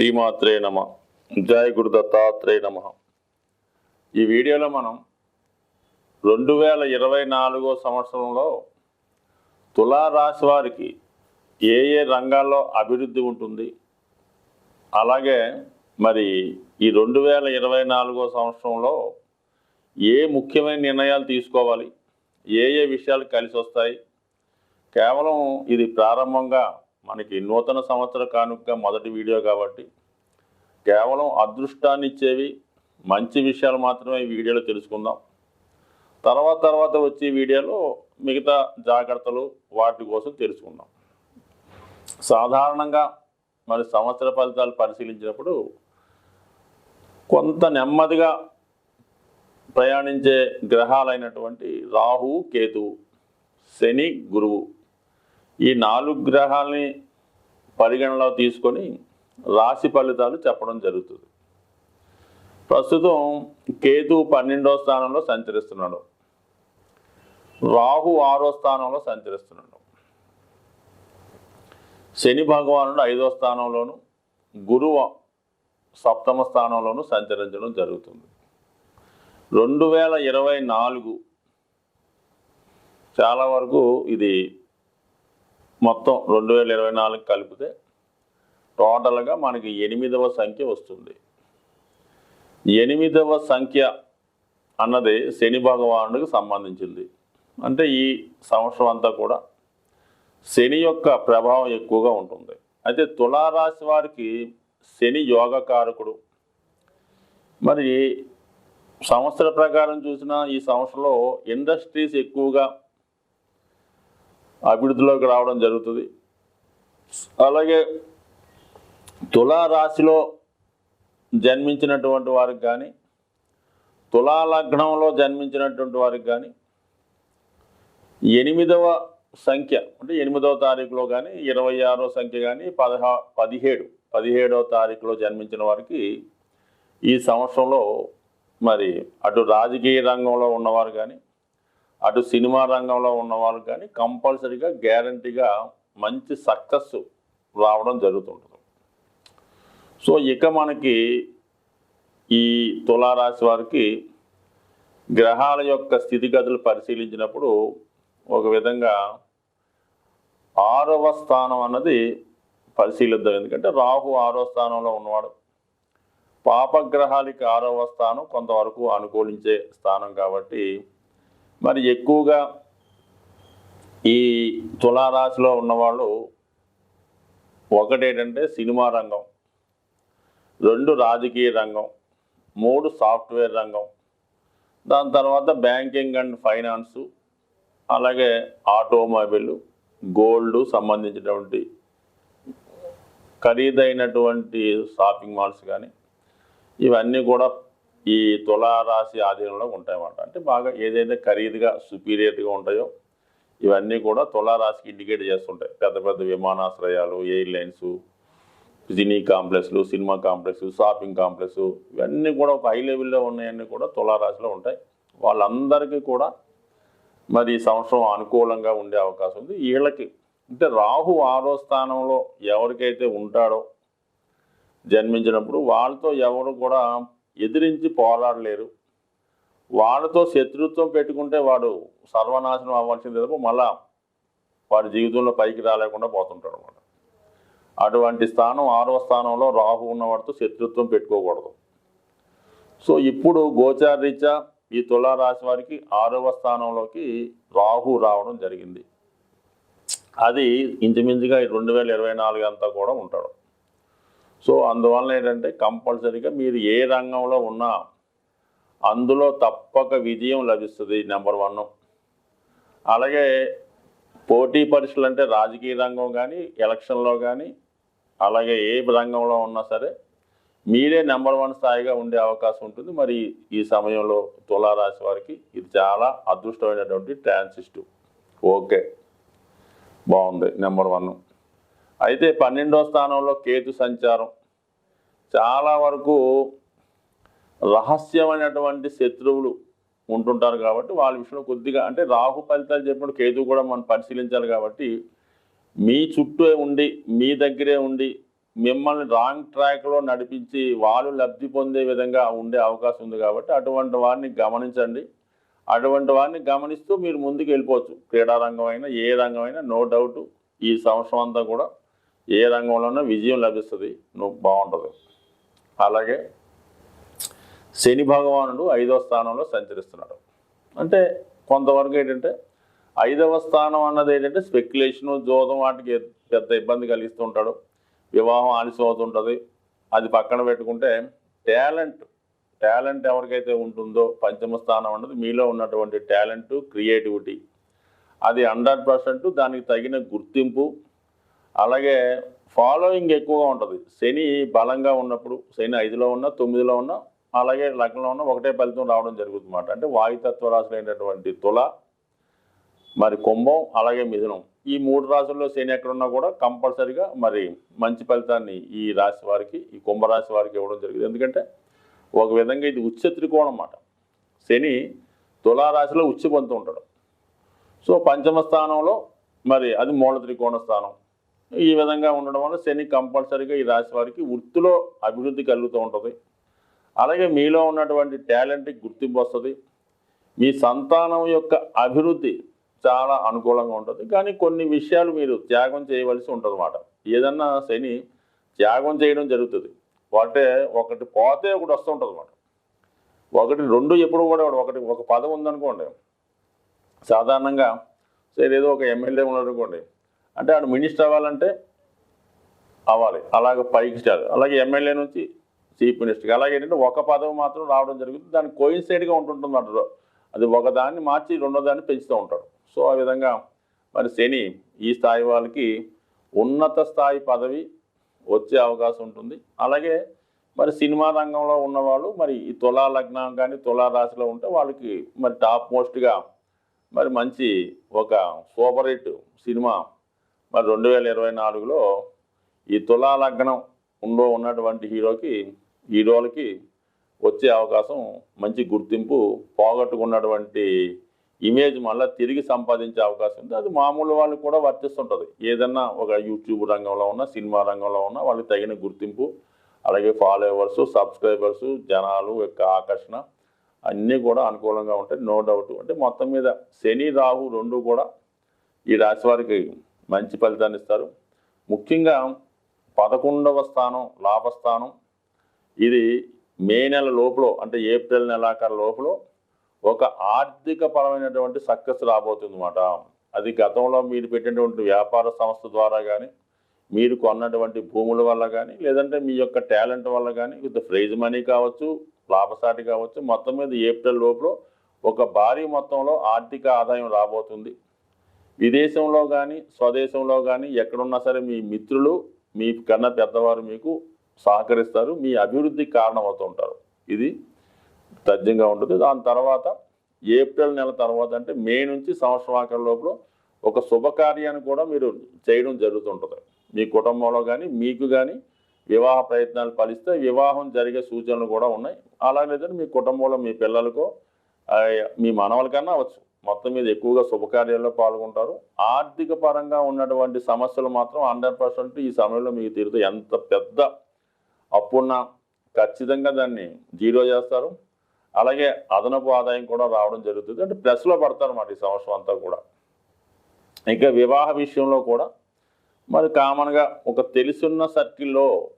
శ్రీమాత్రే నమ. జయ గురు దత్తాత్రేయ నమ. ఈ వీడియోలో మనం రెండు వేల ఇరవై నాలుగో సంవత్సరంలో తులారాశి వారికి ఏ ఏ రంగాల్లో అభివృద్ధి ఉంటుంది? అలాగే మరి ఈ రెండు వేల ఇరవై నాలుగో సంవత్సరంలో ఏ ముఖ్యమైన నిర్ణయాలు తీసుకోవాలి? ఏ ఏ విషయాలు కలిసి వస్తాయి? కేవలం ఇది ప్రారంభంగా మనకి నూతన సంవత్సర కానుక మొదటి వీడియో కాబట్టి కేవలం అదృష్టాన్ని ఇచ్చేవి మంచి విషయాలు మాత్రమే ఈ వీడియోలో తెలుసుకుందాం. తర్వాత తర్వాత వచ్చే వీడియోలో మిగతా జాగ్రత్తలు వాటి కోసం తెలుసుకుందాం. సాధారణంగా మరి సంవత్సర ఫలితాలు పరిశీలించినప్పుడు కొంత నెమ్మదిగా ప్రయాణించే గ్రహాలైనటువంటి రాహు కేతువు శని గురువు ఈ నాలుగు గ్రహాలని పరిగణలో తీసుకొని రాశి ఫలితాలు చెప్పడం జరుగుతుంది. ప్రస్తుతం కేతు పన్నెండో స్థానంలో సంచరిస్తున్నాడు. రాహు ఆరో స్థానంలో సంచరిస్తున్నాడు. శని భగవానుడు ఐదో స్థానంలోను గురువు సప్తమ స్థానంలోను సంచరించడం జరుగుతుంది. రెండు వేల ఇరవై నాలుగు చాలా వరకు ఇది మొత్తం రెండు వేల ఇరవై నాలుగు కలిపితే టోటల్గా మనకి ఎనిమిదవ సంఖ్య వస్తుంది. ఎనిమిదవ సంఖ్య అన్నది శని భగవానుడికి సంబంధించింది. అంటే ఈ సంవత్సరం అంతా కూడా శని యొక్క ప్రభావం ఎక్కువగా ఉంటుంది. అయితే తులారాశి వారికి శని యోగకారకుడు. మరి సంవత్సర ప్రకారం చూసినా ఈ సంవత్సరంలో ఇండస్ట్రీస్ ఎక్కువగా అభివృద్ధిలోకి రావడం జరుగుతుంది. అలాగే తులారాశిలో జన్మించినటువంటి వారికి కానీ తులాలగ్నంలో జన్మించినటువంటి వారికి కానీ ఎనిమిదవ సంఖ్య అంటే ఎనిమిదవ తారీఖులో కానీ ఇరవై ఆరో సంఖ్య కానీ పదహా పదిహేడు పదిహేడవ తారీఖులో జన్మించిన వారికి ఈ సంవత్సరంలో మరి అటు రాజకీయ రంగంలో ఉన్నవారు కానీ అటు సినిమా రంగంలో ఉన్నవారు కానీ కంపల్సరీగా గ్యారంటీగా మంచి సక్సెస్ రావడం జరుగుతుంటుంది. సో ఇక మనకి ఈ తులారాశి వారికి గ్రహాల యొక్క స్థితిగతులు పరిశీలించినప్పుడు ఒక విధంగా ఆరవ స్థానం అన్నది పరిశీలిద్దాం. ఎందుకంటే రాహు ఆరో స్థానంలో ఉన్నవాడు పాపగ్రహాలకి ఆరవ స్థానం కొంతవరకు అనుకూలించే స్థానం కాబట్టి మరి ఎక్కువగా ఈ తులారాశిలో ఉన్నవాళ్ళు ఒకటేంటంటే సినిమా రంగం రెండు రాజకీయ రంగం మూడు సాఫ్ట్వేర్ రంగం దాని తర్వాత బ్యాంకింగ్ అండ్ ఫైనాన్సు అలాగే ఆటోమొబైల్ గోల్డ్ సంబంధించినటువంటి ఖరీదైనటువంటి షాపింగ్ మాల్స్ కానీ ఇవన్నీ కూడా ఈ తులారాశి ఆధీనంలో ఉంటాయన్నమాట. అంటే బాగా ఏదైతే ఖరీదుగా సుపీరియర్గా ఉంటాయో ఇవన్నీ కూడా తులారాశికి ఇండికేట్ చేస్తుంటాయి. పెద్ద పెద్ద విమానాశ్రయాలు ఎయిర్లైన్స్ సినీ కాంప్లెక్స్లు సినిమా కాంప్లెక్స్ షాపింగ్ కాంప్లెక్స్ ఇవన్నీ కూడా ఒక హై లెవెల్లో ఉన్నాయన్నీ కూడా తులారాశిలో ఉంటాయి. వాళ్ళందరికీ కూడా మరి ఈ సంవత్సరం అనుకూలంగా ఉండే అవకాశం ఉంది. వీళ్ళకి అంటే రాహు ఆరో స్థానంలో ఎవరికైతే ఉంటాడో జన్మించినప్పుడు వాళ్ళతో ఎవరు కూడా ఎదిరించి పోరాడలేరు. వాళ్ళతో శత్రుత్వం పెట్టుకుంటే వాడు సర్వనాశనం అవ్వాల్సింది తప్ప మళ్ళా వాడి జీవితంలో పైకి రాలేకుండా పోతుంటాడు అనమాట అటువంటి స్థానం ఆరవ స్థానంలో రాహు ఉన్నవాడితో శత్రుత్వం పెట్టుకోకూడదు. సో ఇప్పుడు గోచారీత్యా ఈ తులారాశి వారికి ఆరవ స్థానంలోకి రాహు రావడం జరిగింది. అది ఇంచుమించుగా ఈ రెండు వేల ఇరవై నాలుగు అంతా కూడా ఉంటాడు. సో అందువలన ఏంటంటే కంపల్సరీగా మీరు ఏ రంగంలో ఉన్నా అందులో తప్పక విజయం లభిస్తుంది నెంబర్ వన్ అలాగే పోటీ పరీక్షలు అంటే రాజకీయ రంగం కానీ ఎలక్షన్లో కానీ అలాగే ఏ రంగంలో ఉన్నా సరే మీరే నెంబర్ వన్ స్థాయిగా ఉండే అవకాశం ఉంటుంది. మరి ఈ సమయంలో తులారాశి వారికి ఇది చాలా అదృష్టమైనటువంటి ట్రాన్సిస్టు. ఓకే. బాగుంది. నెంబర్ వన్ అయితే పన్నెండో స్థానంలో కేతు సంచారం. చాలా వరకు రహస్యమైనటువంటి శత్రువులు ఉంటుంటారు కాబట్టి వాళ్ళ విషయంలో కొద్దిగా అంటే రాహు ఫలితాలు చెప్పినప్పుడు కేతు కూడా మనం పరిశీలించాలి కాబట్టి మీ చుట్టూ ఉండి మీ దగ్గరే ఉండి మిమ్మల్ని రాంగ్ ట్రాక్లో నడిపించి వాళ్ళు లబ్ధి పొందే విధంగా ఉండే అవకాశం ఉంది కాబట్టి అటువంటి వారిని గమనించండి. అటువంటి వారిని గమనిస్తూ మీరు ముందుకు వెళ్ళిపోవచ్చు. క్రీడారంగం అయినా ఏ రంగం అయినా నో డౌట్ ఈ సంవత్సరం అంతా కూడా ఏ రంగంలోనూ విజయం లభిస్తుంది. నువ్వు బాగుంటుంది. అలాగే శని భగవానుడు ఐదవ స్థానంలో సంచరిస్తున్నాడు. అంటే కొంతవరకు ఏంటంటే ఐదవ స్థానం అన్నది ఏంటంటే స్పెక్యులేషను జోదం వాటికి పెద్ద ఇబ్బంది కలిగిస్తూ ఉంటాడు వివాహం ఆలస్యం అవుతుంటుంది అది పక్కన పెట్టుకుంటే టాలెంట్ టాలెంట్ ఎవరికైతే ఉంటుందో పంచమ స్థానం అన్నది మీలో ఉన్నటువంటి టాలెంట్ క్రియేటివిటీ. అది హండ్రెడ్ పర్సెంట్ దానికి తగిన గుర్తింపు అలాగే ఫాలోయింగ్ ఎక్కువగా ఉంటుంది. శని బలంగా ఉన్నప్పుడు శని ఐదులో ఉన్న తొమ్మిదిలో ఉన్న అలాగే లగ్నంలో ఉన్న ఒకటే ఫలితం రావడం జరుగుతుందన్నమాట. అంటే వాయుతత్వ రాశులైనటువంటి తుల మరి కుంభం అలాగే మిథునం. ఈ మూడు రాశుల్లో శని ఎక్కడున్నా కూడా కంపల్సరిగా మరి మంచి ఫలితాన్ని ఈ రాశి వారికి ఈ కుంభరాశి వారికి ఇవ్వడం జరిగింది ఎందుకంటే ఒక విధంగా ఇది ఉచ్చ త్రికోణం అన్నమాట. శని తులారాశిలో ఉచ్చి పొందుతూ ఉంటాడు. సో పంచమ స్థానంలో మరి అది మూల త్రికోణ స్థానం. ఈ విధంగా ఉండడం వల్ల శని కంపల్సరీగా ఈ రాశి వారికి వృత్తిలో అభివృద్ధి కలుగుతూ ఉంటుంది. అలాగే మీలో ఉన్నటువంటి టాలెంట్కి గుర్తింపు వస్తుంది. మీ సంతానం యొక్క అభివృద్ధి చాలా అనుకూలంగా ఉంటుంది. కానీ కొన్ని విషయాలు మీరు త్యాగం చేయవలసి ఉంటుంది అన్నమాట ఏదన్నా శని త్యాగం చేయడం జరుగుతుంది. అంటే ఒకటి పోతే ఒకటి వస్తూ ఉంటుంది అన్నమాట ఒకటి రెండు ఎప్పుడు కూడా ఒకటి ఒక పదం ఉందనుకోండి. సాధారణంగా సరే ఏదో ఒక ఎమ్మెల్యే ఉన్నాడు అనుకోండి. అంటే ఆడు మినిస్టర్ అవ్వాలంటే అవ్వాలి. అలాగే పైకి స్టార్ అలాగే ఎమ్మెల్యే నుంచి చీఫ్ మినిస్టర్కి. అలాగే ఏంటంటే ఒక పదవి మాత్రం రావడం జరుగుతుంది. దాని కోయిన్సైడ్గా ఉంటుంటుంది అంటారు అది ఒకదాన్ని మార్చి రెండో దాన్ని పెంచుతూ ఉంటాడు. సో ఆ విధంగా మరి శని ఈ స్థాయి వాళ్ళకి ఉన్నత స్థాయి పదవి వచ్చే అవకాశం ఉంటుంది. అలాగే మరి సినిమా రంగంలో ఉన్నవాళ్ళు మరి ఈ తులా లగ్నం కానీ తులా రాశిలో ఉంటే వాళ్ళకి మరి టాప్ మోస్ట్గా మరి మంచి ఒక సూపర్ హిట్ సినిమా మరి రెండు వేల ఇరవై నాలుగులో ఈ తులా లగ్నం ఉందో ఉన్నటువంటి హీరోకి హీరోలకి వచ్చే అవకాశం మంచి గుర్తింపు పోగొట్టుకున్నటువంటి ఇమేజ్ మళ్ళీ తిరిగి సంపాదించే అవకాశం ఉంది. అది మామూలు వాళ్ళకి కూడా వర్తిస్తుంటుంది. ఏదన్నా ఒక యూట్యూబ్ రంగంలో ఉన్న సినిమా రంగంలో ఉన్న వాళ్ళకి తగిన గుర్తింపు అలాగే ఫాలోవర్స్ సబ్స్క్రైబర్స్ జనాలు యొక్క ఆకర్షణ అన్నీ కూడా అనుకూలంగా ఉంటాయి. No doubt. అంటే మొత్తం మీద శని రాహు రెండు కూడా ఈ రాశి వారికి మంచి ఫలితాన్ని ఇస్తారు. ముఖ్యంగా పదకొండవ స్థానం లాభస్థానం. ఇది మే నెల లోపల అంటే ఏప్రిల్ నెలాఖరు లోపల ఒక ఆర్థిక పరమైనటువంటి సక్సెస్ రాబోతుంది అన్నమాట అది గతంలో మీరు పెట్టినటువంటి వ్యాపార సంస్థ ద్వారా కానీ మీరు కొన్నటువంటి భూముల వల్ల కానీ లేదంటే మీ యొక్క టాలెంట్ వల్ల కానీ విత్ ప్రైజ్ మనీ కావచ్చు లాభసాటి కావచ్చు మొత్తం మీద ఏప్రిల్ లోపల ఒక భారీ మొత్తంలో ఆర్థిక ఆదాయం రాబోతుంది. విదేశంలో కానీ స్వదేశంలో కానీ ఎక్కడున్నా సరే మీ మిత్రులు మీ కన్నా పెద్దవారు మీకు సహకరిస్తారు మీ అభివృద్ధికి కారణమవుతుంటారు. ఇది తథ్యంగా ఉంటుంది. దాని తర్వాత ఏప్రిల్ నెల తర్వాత అంటే మే నుంచి సంవత్సరాకర లోపల ఒక శుభకార్యాన్ని కూడా మీరు చేయడం జరుగుతుంటుంది. మీ కుటుంబంలో కానీ మీకు కానీ వివాహ ప్రయత్నాలు ఫలిస్తే వివాహం జరిగే సూచనలు కూడా ఉన్నాయి. అలా లేదంటే మీ కుటుంబంలో మీ పిల్లలకో మీ మనవలకన్నా అవచ్చు. మొత్తం మీద ఎక్కువగా శుభకార్యాల్లో పాల్గొంటారు. ఆర్థిక పరంగా ఉన్నటువంటి సమస్యలు మాత్రం హండ్రెడ్ ఈ సమయంలో మీకు తీరుతాయి ఎంత పెద్ద అప్పున్న ఖచ్చితంగా దాన్ని జీరో చేస్తారు. అలాగే అదనపు ఆదాయం కూడా రావడం జరుగుతుంది. అంటే ప్లస్లో పడతారు అన్నమాట ఈ సంవత్సరం అంతా కూడా. ఇంకా వివాహ విషయంలో కూడా మరి కామన్గా ఒక తెలుసున్న సర్కిల్లో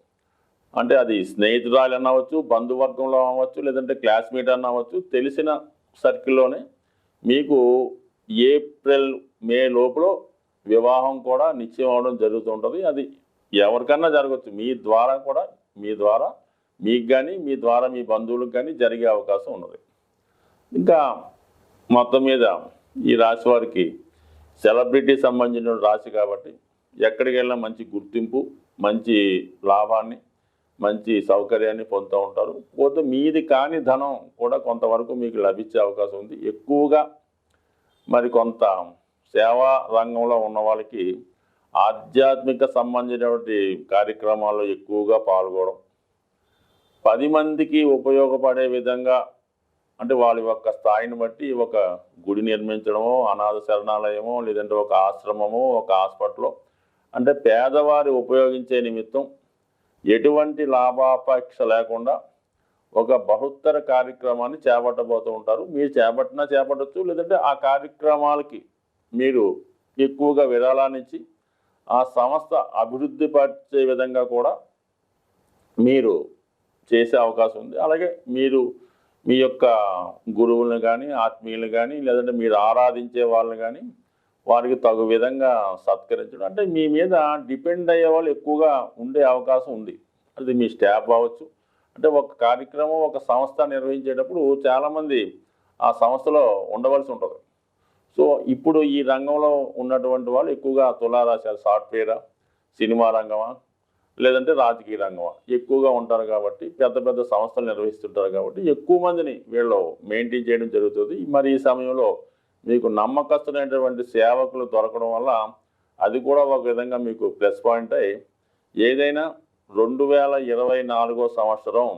అంటే అది స్నేహితురాలు అనవచ్చు బంధువర్గంలో అవ్వచ్చు లేదంటే క్లాస్మేట్ అన్నవచ్చు తెలిసిన సర్కిల్లోనే మీకు ఏప్రిల్ మే లోపల వివాహం కూడా నిశ్చయం అవడం జరుగుతుంటుంది అది ఎవరికన్నా జరగచ్చు. మీ ద్వారా కూడా మీ ద్వారా మీకు కానీ మీ ద్వారా మీ బంధువులకు కానీ జరిగే అవకాశం ఉన్నది. ఇంకా మొత్తం మీద ఈ రాశి వారికి సెలబ్రిటీ సంబంధించిన రాశి కాబట్టి ఎక్కడికి వెళ్ళినా మంచి గుర్తింపు మంచి లాభాన్ని మంచి సౌకర్యాన్ని పొందుతూ ఉంటారు. పోతే మీది కాని ధనం కూడా కొంతవరకు మీకు లభించే అవకాశం ఉంది. ఎక్కువగా మరి కొంత సేవా రంగంలో ఉన్న వాళ్ళకి ఆధ్యాత్మిక సంబంధించినటువంటి కార్యక్రమాల్లో ఎక్కువగా పాల్గొనడం పది మందికి ఉపయోగపడే విధంగా అంటే వాళ్ళ యొక్క స్థాయిని బట్టి ఒక గుడి నిర్మించడమో అనాథ శరణాలయమో లేదంటే ఒక ఆశ్రమము ఒక హాస్పిటలో అంటే పేదవారి ఉపయోగించే నిమిత్తం ఎటువంటి లాభాపేక్ష లేకుండా ఒక బహుత్తర కార్యక్రమాన్ని చేపట్టబోతూ ఉంటారు. మీరు చేపట్టినా చేపట్టచ్చు లేదంటే ఆ కార్యక్రమాలకి మీరు ఎక్కువగా విరాళాన్నించి ఆ సంస్థ అభివృద్ధి పరిచే విధంగా కూడా మీరు చేసే అవకాశం ఉంది. అలాగే మీరు మీ యొక్క గురువులను కానీ ఆత్మీయులను కానీ లేదంటే మీరు ఆరాధించే వాళ్ళని కానీ వారికి తగు విధంగా సత్కరించడం. అంటే మీ మీద డిపెండ్ అయ్యే వాళ్ళు ఎక్కువగా ఉండే అవకాశం ఉంది. అది మీ స్టాఫ్ అవ్వచ్చు అంటే ఒక కార్యక్రమం ఒక సంస్థ నిర్వహించేటప్పుడు చాలామంది ఆ సంస్థలో ఉండవలసి ఉంటుంది. సో ఇప్పుడు ఈ రంగంలో ఉన్నటువంటి వాళ్ళు ఎక్కువగా తులారాశాలు సాఫ్ట్వేరా సినిమా రంగమా లేదంటే రాజకీయ రంగమా? ఎక్కువగా ఉంటారు కాబట్టి పెద్ద పెద్ద సంస్థలు నిర్వహిస్తుంటారు కాబట్టి ఎక్కువ మందిని వీళ్ళు మెయింటైన్ చేయడం జరుగుతుంది. మరి ఈ సమయంలో మీకు నమ్మకస్తులైనటువంటి సేవకులు దొరకడం వల్ల అది కూడా ఒక విధంగా మీకు ప్లస్ పాయింట్ అయి ఏదైనా రెండు వేల ఇరవై నాలుగో సంవత్సరం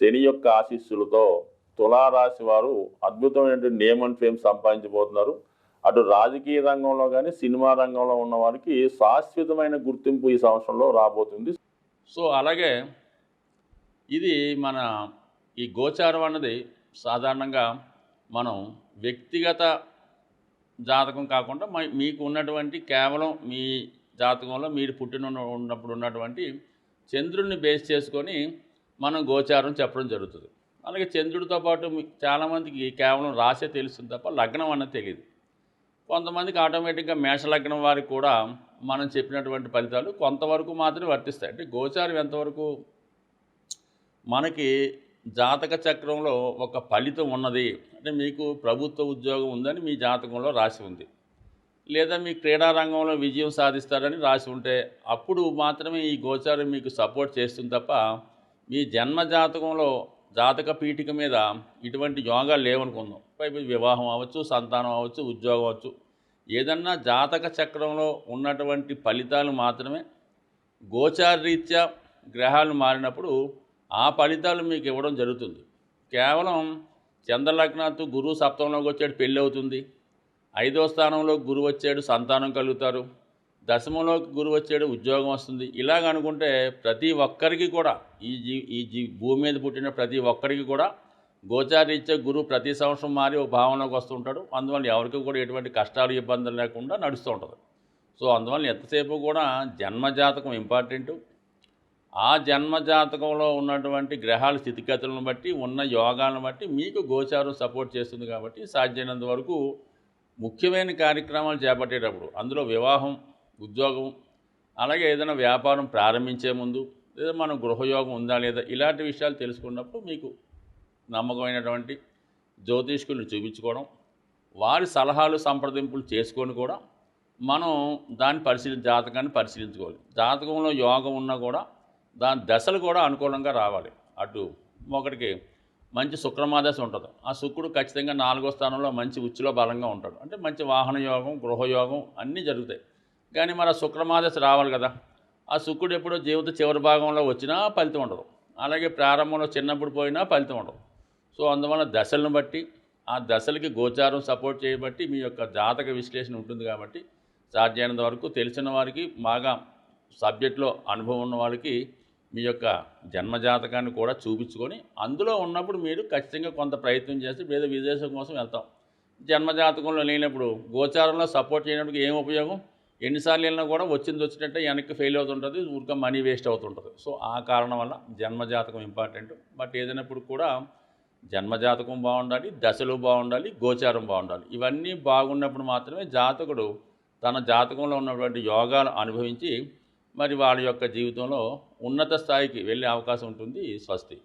శని యొక్క ఆశీస్సులతో తులారాశి వారు అద్భుతమైనటువంటి నేమ్ అండ్ ఫేమ్ సంపాదించబోతున్నారు. అటు రాజకీయ రంగంలో కానీ సినిమా రంగంలో ఉన్న వారికి శాశ్వతమైన గుర్తింపు ఈ సంవత్సరంలో రాబోతుంది. సో అలాగే ఇది మన ఈ గోచారం అన్నది సాధారణంగా మనం వ్యక్తిగత జాతకం కాకుండా మ- మీకు ఉన్నటువంటి కేవలం మీ జాతకంలో మీరు పుట్టిన ఉన్నప్పుడు ఉన్నటువంటి చంద్రుడిని బేస్ చేసుకొని మనం గోచారం చెప్పడం జరుగుతుంది. అలాగే చంద్రుడితో పాటు చాలామందికి కేవలం రాసే తెలుస్తుంది తప్ప లగ్నం అన్నది తెలియదు కొంతమందికి ఆటోమేటిక్గా మేష లగ్నం వారికి కూడా మనం చెప్పినటువంటి ఫలితాలు కొంతవరకు మాత్రమే వర్తిస్తాయి. అంటే గోచారం ఎంతవరకు మనకి జాతక చక్రంలో ఒక ఫలితం ఉన్నది. అంటే మీకు ప్రభుత్వ ఉద్యోగం ఉందని మీ జాతకంలో రాసి ఉంది. లేదా మీ క్రీడా రంగంలో విజయం సాధిస్తారని రాసి ఉంటే అప్పుడు మాత్రమే ఈ గోచారం మీకు సపోర్ట్ చేస్తుంది తప్ప మీ జన్మ జాతకంలో జాతక పీఠిక మీద ఇటువంటి యోగాలు లేవనుకుందాం. పైపు వివాహం అవ్వచ్చు సంతానం అవ్వచ్చు ఉద్యోగం అవ్వచ్చు. ఏదన్నా జాతక చక్రంలో ఉన్నటువంటి ఫలితాలు మాత్రమే గోచారరీత్యా గ్రహాలు మారినప్పుడు ఆ ఫలితాలు మీకు ఇవ్వడం జరుగుతుంది. కేవలం చంద్రలగ్నాత్తు గురువు సప్తంలోకి వచ్చాడు పెళ్ళి అవుతుంది. ఐదో స్థానంలో గురువు వచ్చాడు సంతానం కలుగుతారు. దశమంలోకి గురువు వచ్చాడు ఉద్యోగం వస్తుంది. ఇలాగ అనుకుంటే ప్రతి ఒక్కరికి కూడా ఈ జీ ఈ జీ భూమి మీద పుట్టిన ప్రతి ఒక్కరికి కూడా గోచారీత్యా గురువు ప్రతి సంవత్సరం మారి ఒక భావనలోకి వస్తుంటాడు అందువల్ల ఎవరికి కూడా ఎటువంటి కష్టాలు ఇబ్బందులు లేకుండా నడుస్తూ ఉంటుంది. సో అందువల్ల ఎంతసేపు కూడా జన్మజాతకం ఇంపార్టెంటు. ఆ జన్మజాతకంలో ఉన్నటువంటి గ్రహాల స్థితిగతులను బట్టి ఉన్న యోగాలను బట్టి మీకు గోచారం సపోర్ట్ చేస్తుంది కాబట్టి సాధ్యమైనంత వరకు ముఖ్యమైన కార్యక్రమాలు చేపట్టేటప్పుడు అందులో వివాహం ఉద్యోగం అలాగే ఏదైనా వ్యాపారం ప్రారంభించే ముందు లేదా మనం గృహయోగం ఉందా లేదా ఇలాంటి విషయాలు తెలుసుకున్నప్పుడు మీకు నమ్మకమైనటువంటి జ్యోతిష్కుల్ని చూపించుకోవడం వారి సలహాలు సంప్రదింపులు చేసుకొని కూడా మనం దాన్ని పరిశీలి జాతకాన్ని పరిశీలించుకోవాలి. జాతకంలో యోగం ఉన్నా కూడా దాని దశలు కూడా అనుకూలంగా రావాలి. అటు ఒకటికి మంచి శుక్రమాదశ ఉంటుంది. ఆ శుక్రుడు ఖచ్చితంగా నాలుగో స్థానంలో మంచి ఉచ్చులో బలంగా ఉంటాడు. అంటే మంచి వాహన యోగం గృహయోగం అన్నీ జరుగుతాయి. కానీ మరి ఆ శుక్రమాదశ రావాలి కదా. ఆ శుక్రుడు ఎప్పుడో జీవిత చివరి భాగంలో వచ్చినా ఫలితం ఉండదు. అలాగే ప్రారంభంలో చిన్నప్పుడు పోయినా ఫలితం ఉండదు. సో అందువల్ల దశలను బట్టి ఆ దశలకి గోచారం సపోర్ట్ చేయబట్టి మీ యొక్క జాతక విశ్లేషణ ఉంటుంది కాబట్టి సాధ్యమైనంత వరకు తెలిసిన వారికి బాగా సబ్జెక్ట్లో అనుభవం ఉన్న వాళ్ళకి మీ యొక్క జన్మజాతకాన్ని కూడా చూపించుకొని అందులో ఉన్నప్పుడు మీరు ఖచ్చితంగా కొంత ప్రయత్నం చేసి వేరే విదేశం కోసం వెళ్తాం. జన్మజాతకంలో లేనప్పుడు గోచారంలో సపోర్ట్ చేయడానికి ఏం ఉపయోగం? ఎన్నిసార్లు వెళ్ళినా కూడా వచ్చింది వచ్చినట్టే వెనక్కి ఫెయిల్ అవుతుంటుంది ఊరికే మనీ వేస్ట్ అవుతుంటుంది. సో ఆ కారణం వల్ల జన్మజాతకం ఇంపార్టెంట్ బట్ ఏదైనప్పుడు కూడా జన్మజాతకం బాగుండాలి దశలు బాగుండాలి గోచారం బాగుండాలి. ఇవన్నీ బాగున్నప్పుడు మాత్రమే జాతకుడు తన జాతకంలో ఉన్నటువంటి యోగాలు అనుభవించి మరి వాళ్ళ యొక్క జీవితంలో ఉన్నత స్థాయికి వెళ్ళే అవకాశం ఉంటుంది స్వస్తి.